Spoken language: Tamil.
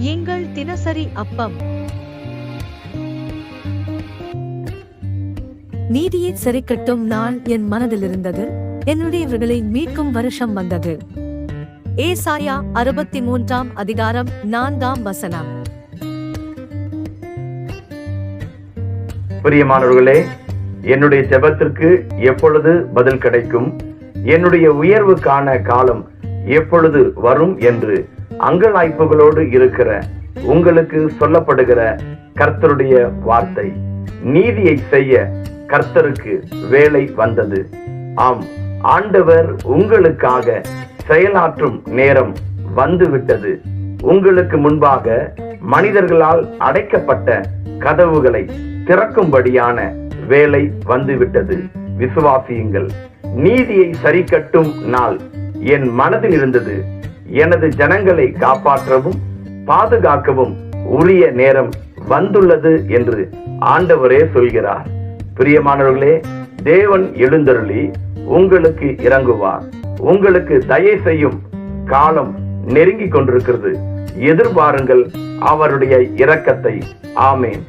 எங்கள் தினசரி அப்பம். நீதியை சரிக்கட்டும் நாள் என் மனதில் இருந்தது என்னுடையவர்களை மீட்கும் வருஷம் வந்தது. ஏசாயா அறுபத்தி மூன்றாம் அதிகாரம் நான்காம் வசனம். பிரியமானவர்களே என்னுடைய ஜெபத்திற்கு எப்பொழுது பதில் கிடைக்கும்? என்னுடைய உயர்வுக்கான காலம் எப்பொழுது வரும் என்று அங்கலாய்ப்புகளோடு இருக்கிற உங்களுக்கு சொல்லப்படுகிற கர்த்தருடைய வார்த்தை நீதியை செய்ய கர்த்தருக்கு வேலை வந்தது. ஆம் ஆண்டவர் உங்களுக்காக செயலாற்றும் நேரம் வந்துவிட்டது. உங்களுக்கு முன்பாக மனிதர்களால் அடைக்கப்பட்ட கதவுகளை திறக்கும்படியான வேலை வந்துவிட்டது. விசுவாசியுங்கள் நீதியை சரிக்கட்டும் நாள் என் மனதில் இருந்தது. எனது ஜனங்களை காப்பாற்றவும் பாதுகாக்கவும் உரிய நேரம் வந்துள்ளது என்று ஆண்டவரே சொல்கிறார். பிரியமானவர்களே தேவன் எழுந்தருளி உங்களுக்கு இறங்குவார். உங்களுக்கு தயை செய்யும் காலம் நெருங்கிக் கொண்டிருக்கிறது. எதிர்பாருங்கள் அவருடைய இரக்கத்தை. ஆமேன்.